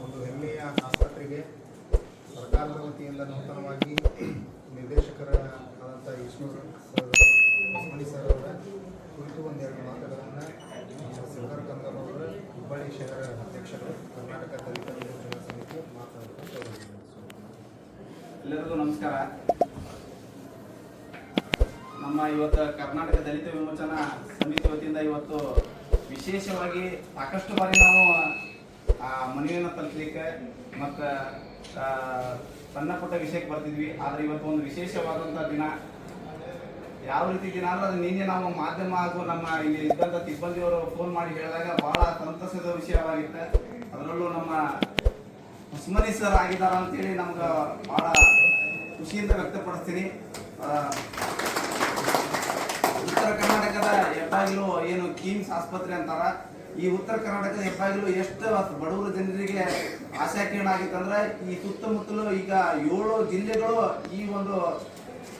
ಒಂದು ಹೆಮ್ಮೆಯ ಆಸ್ಪತ್ರೆಗೆ ಸರ್ಕಾರದ ವತಿಯಿಂದ ನೂತನವಾಗಿ ನಿರ್ದೇಶಕರಾದಂಥ ಈಶ್ವರ್ ಹೊಸಮನಿ ಸರ್ ಅವರ ಕುರಿತು ಒಂದೆರಡು ಮಾತುಗಳನ್ನು ಸಿಲ್ವರ್ ಅವರ ಹುಬ್ಬಳ್ಳಿ ಶಹರ ಅಧ್ಯಕ್ಷರು ಕರ್ನಾಟಕ ದಲಿತ ವಿಮೋಚನಾ ಸಮಿತಿ ಮಾತನಾಡುತ್ತಾರೆ ಎಲ್ಲರಿಗೂ ನಮಸ್ಕಾರ. ನಮ್ಮ ಇವತ್ತು ಕರ್ನಾಟಕ ದಲಿತ ವಿಮೋಚನಾ ಸಮಿತಿ ವತಿಯಿಂದ ಇವತ್ತು ವಿಶೇಷವಾಗಿ ಸಾಕಷ್ಟು ಬಾರಿ ನಾವು ಆ ಮನೆಯನ್ನು ತಲುಪಲಿಕ್ಕೆ ಮತ್ತು ಸಣ್ಣ ಪುಟ್ಟ ವಿಷಯಕ್ಕೆ ಬರ್ತಿದ್ವಿ. ಆದರೆ ಇವತ್ತು ಒಂದು ವಿಶೇಷವಾದಂಥ ದಿನ. ಯಾವ ರೀತಿ ದಿನ ಅಂದ್ರೆ ಅದು ನಿನ್ನೆ ನಾವು ಮಾಧ್ಯಮ ಹಾಗೂ ನಮ್ಮ ಇಲ್ಲಿ ಇದ್ದಂಥ ಸಿಬ್ಬಂದಿಯವರು ಫೋನ್ ಮಾಡಿ ಹೇಳಿದಾಗ ಬಹಳ ಸಂತಸದ ವಿಷಯವಾಗಿತ್ತು. ಅದರಲ್ಲೂ ನಮ್ಮ ಉಸ್ಮನಿ ಸರ್ ಆಗಿದ್ದಾರೆ ಅಂತೇಳಿ ನಮ್ಗೆ ಬಹಳ ಖುಷಿಯಿಂದ ವ್ಯಕ್ತಪಡಿಸ್ತೀನಿ. ಉತ್ತರ ಕರ್ನಾಟಕದ ಹೆಬ್ಬಾಗಿಲು ಏನು ಕಿಮ್ಸ್ ಆಸ್ಪತ್ರೆ ಅಂತಾರ. ಈ ಉತ್ತರ ಕರ್ನಾಟಕದ ಹೆಬ್ಬಾಗಿಲು ಎಷ್ಟು ಬಡವರ ಜನರಿಗೆ ಆಶಾಕಿರಣ ಆಗಿತ್ತಂದ್ರೆ ಈ ಸುತ್ತಮುತ್ತಲು ಈಗ ಏಳು ಜಿಲ್ಲೆಗಳು ಈ ಒಂದು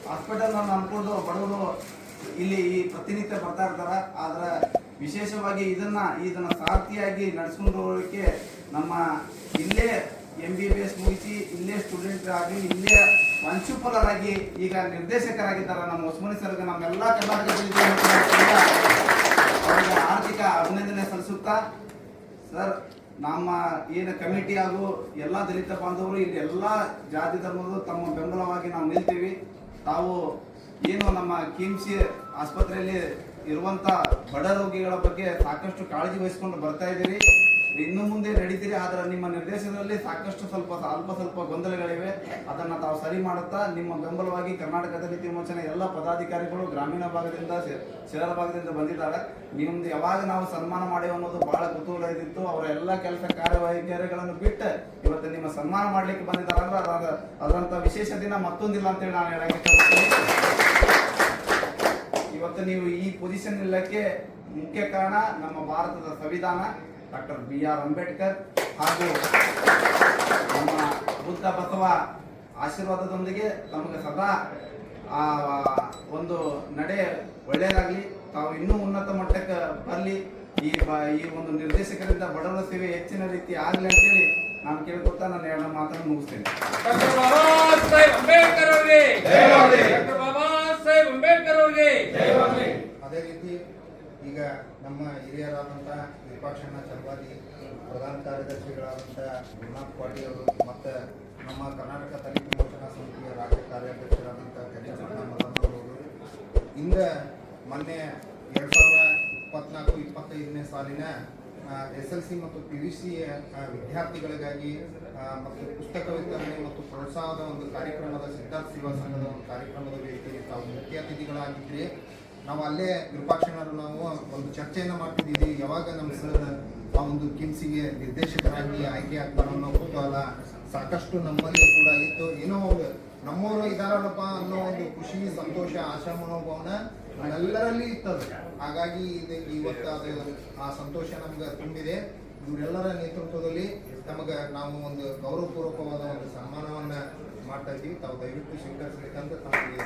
ಹಾಸ್ಪಿಟಲ್ ಅನ್ಕೊಂಡು ಬಡವರು ಇಲ್ಲಿ ಈ ಪ್ರತಿನಿತ್ಯ ಬರ್ತಾ ಇರ್ತಾರೆ. ಆದ್ರೆ ವಿಶೇಷವಾಗಿ ಇದನ್ನ ಇದನ್ನ ಸಾರ್ಥಿಯಾಗಿ ನಡೆಸ್ಕೊಂಡು ಹೋಗೋಕ್ಕೆ ನಮ್ಮ ಇಲ್ಲೇ ಎಂ ಬಿ ಬಿ ಎಸ್ ಮುಗಿಸಿ ಇಲ್ಲೇ ಸ್ಟೂಡೆಂಟ್ ಆಗಿ ಇಲ್ಲೇ ಪ್ರಾಂಶುಪಾಲರಾಗಿ ಈಗ ನಿರ್ದೇಶಕರಾಗಿದ್ದಾರೆ ನಮ್ಮ ಉಸ್ಮಾನಿ ಸರ್ಗೆ ನಮ್ಮೆಲ್ಲ ಕರ್ನಾಟಕ ಸರ್ ನಮ್ಮ ಏನು ಕಮಿಟಿ ಹಾಗೂ ಎಲ್ಲ ದಲಿತ ಬಾಂಧವರು, ಇಲ್ಲಿ ಎಲ್ಲ ಜಾತಿ ಧರ್ಮದ ತಮ್ಮ ಬೆಂಬಲವಾಗಿ ನಾವು ನಿಲ್ತೀವಿ. ತಾವು ಏನು ನಮ್ಮ ಕಿಮ್ಸಿ ಆಸ್ಪತ್ರೆಯಲ್ಲಿ ಇರುವಂತ ಬಡ ರೋಗಿಗಳ ಬಗ್ಗೆ ಸಾಕಷ್ಟು ಕಾಳಜಿ ವಹಿಸ್ಕೊಂಡು ಬರ್ತಾ ಇದ್ದೀರಿ. ಇನ್ನು ಮುಂದೆ ನಡೀತೀರಿ ಆದ್ರೆ ನಿಮ್ಮ ನಿರ್ದೇಶನದಲ್ಲಿ ಸಾಕಷ್ಟು ಸ್ವಲ್ಪ ಅಲ್ಪ ಸ್ವಲ್ಪ ಗೊಂದಲಗಳಿವೆ. ಅದನ್ನು ತಾವು ಸರಿ ಮಾಡುತ್ತಾ, ನಿಮ್ಮ ಬೆಂಬಲವಾಗಿ ಕರ್ನಾಟಕ ದಲಿತ ವಿಮೋಚನೆ ಎಲ್ಲ ಪದಾಧಿಕಾರಿಗಳು ಗ್ರಾಮೀಣ ಭಾಗದಿಂದ ಶಿರಾಲ ಭಾಗದಿಂದ ಬಂದಿದ್ದಾರೆ. ನಿಮ್ದು ಯಾವಾಗ ನಾವು ಸನ್ಮಾನ ಮಾಡೇವು ಅನ್ನೋದು ಬಹಳ ಕುತೂಹಲ ಇದ್ದಿತ್ತು ಅವರ ಎಲ್ಲ ಕೆಲಸ ಕಾರ್ಯವೈಖರಿಗಳನ್ನು ಬಿಟ್ಟು ಇವತ್ತು ನಿಮ್ಮ ಸನ್ಮಾನ ಮಾಡ್ಲಿಕ್ಕೆ ಬಂದಿದ್ದಾರೆ ಅಂದ್ರೆ ಅದ, ಅದರಂತ ವಿಶೇಷ ದಿನ ಮತ್ತೊಂದಿಲ್ಲ ಅಂತೇಳಿ ನಾನು ಹೇಳಕ್ಕೆ ಇವತ್ತು ನೀವು ಈ ಪೊಸಿಷನ್ ಇಲ್ಲಕ್ಕೆ ಮುಖ್ಯ ಕಾರಣ ನಮ್ಮ ಭಾರತದ ಸಂವಿಧಾನ. ಡಾಕ್ಟರ್ ಬಿ ಆರ್ ಅಂಬೇಡ್ಕರ್ ಹಾಗೂ ನಮ್ಮ ಬುದ್ಧ ಬಸವ ಆಶೀರ್ವಾದದೊಂದಿಗೆ ನಮಗೆ ಸದಾ ಆ ಒಂದು ನಡೆ ಒಳ್ಳೆಯದಾಗಲಿ. ತಾವು ಇನ್ನೂ ಉನ್ನತ ಮಟ್ಟಕ್ಕೆ ಬರಲಿ. ಈ ಬ- ಈ ಒಂದು ನಿರ್ದೇಶಕರಿಂದ ಬಡವರ ಸೇವೆ ಹೆಚ್ಚಿನ ರೀತಿ ಆಗಲಿ ಅಂತೇಳಿ ನಾನು ಕೇಳ್ಕೊತಾ ನನ್ನ ಎರಡು ಮಾತನ್ನು ಮುಗಿಸ್ತೇನೆ ಡಾಕ್ಟರ್ ಬಾಬಾ ಸಾಹೇಬ್ ಅಂಬೇಡ್ಕರ್ ಅವರಿಗೆ ಡಾಕ್ಟರ್ ಬಾಬಾ ಸಾಹೇಬ್ ಅಂಬೇಡ್ಕರ್ ಅವರಿಗೆ ಅದೇ ರೀತಿ ಈಗ ನಮ್ಮ ಹಿರಿಯರಾದಂಥ ವಿಪಕ್ಷಣ ಚಲವಾದಿ ಪ್ರಧಾನ ಕಾರ್ಯದರ್ಶಿಗಳಾದಂಥ ಗುರುನಾಥ್ ಪಾಟೀಲ್ ಅವರು ಮತ್ತು ನಮ್ಮ ಕರ್ನಾಟಕ ದಲಿತ ವಿಮೋಚನಾ ಸಮಿತಿಯ ರಾಜ್ಯ ಕಾರ್ಯಾಧ್ಯಕ್ಷರಾದಂಥ ಮಲ್ಲಮ್ಮನವರು ಇಂದ ಮೊನ್ನೆ ಎರಡು ಸಾವಿರ ಇಪ್ಪತ್ನಾಲ್ಕು, ಇಪ್ಪತ್ತೈದನೇ ಸಾಲಿನ ಎಸ್ ಎಲ್ ಸಿ ಮತ್ತು ಪಿ ಯು ಸಿ ವಿದ್ಯಾರ್ಥಿಗಳಿಗಾಗಿ ಮತ್ತು ಪುಸ್ತಕ ವಿತರಣೆ ಮತ್ತು ಪ್ರೋತ್ಸಾಹದ ಒಂದು ಕಾರ್ಯಕ್ರಮದ ಸಿದ್ಧಾರ್ಥ ಸೇವಾ ಸಂಘದ ಒಂದು ಕಾರ್ಯಕ್ರಮದ ವೇದಿಕೆಯಲ್ಲಿ ತಾವು ಮುಖ್ಯ ಅತಿಥಿಗಳಾಗಿದ್ರಿ ನಾವು ಅಲ್ಲೇ ವಿರೂಪಾಕ್ಷಣರು ನಾವು ಒಂದು ಚರ್ಚೆಯನ್ನು ಮಾಡ್ತಿದ್ದೀವಿ. ಯಾವಾಗ ನಮ್ಮ ಸರ್ ಆ ಒಂದು ಕಿಮ್ಸಿಗೆ ನಿರ್ದೇಶಕರಾಗಿ ಆಯ್ಕೆ ಆಗ್ತಾರೋ ಅನ್ನೋ ಕುತೂಹಲ ಸಾಕಷ್ಟು ನಮ್ಮಲ್ಲಿ ಕೂಡ ಇತ್ತು. ಏನೋ ನಮ್ಮವರು ಇದಾರಲ್ಲಪ್ಪ ಅನ್ನೋ ಒಂದು ಖುಷಿ, ಸಂತೋಷ, ಆಶಾ ಮನೋಭಾವನ ನಮ್ಮೆಲ್ಲರಲ್ಲಿ ಇತ್ತದು. ಹಾಗಾಗಿ ಇವತ್ತು ಆ ಸಂತೋಷ ನಮ್ಗೆ ತುಂಬಿದೆ. ಇವರೆಲ್ಲರ ನೇತೃತ್ವದಲ್ಲಿ ನಮಗೆ ನಾವು ಒಂದು ಗೌರವಪೂರ್ವಕವಾದ ಒಂದು ಸನ್ಮಾನವನ್ನು ಮಾಡ್ತಾ ಇದ್ದೀವಿ. ತಾವು ದಯವಿಟ್ಟು ಸ್ವೀಕರಿಸಬೇಕಂತ ತಮಗೆ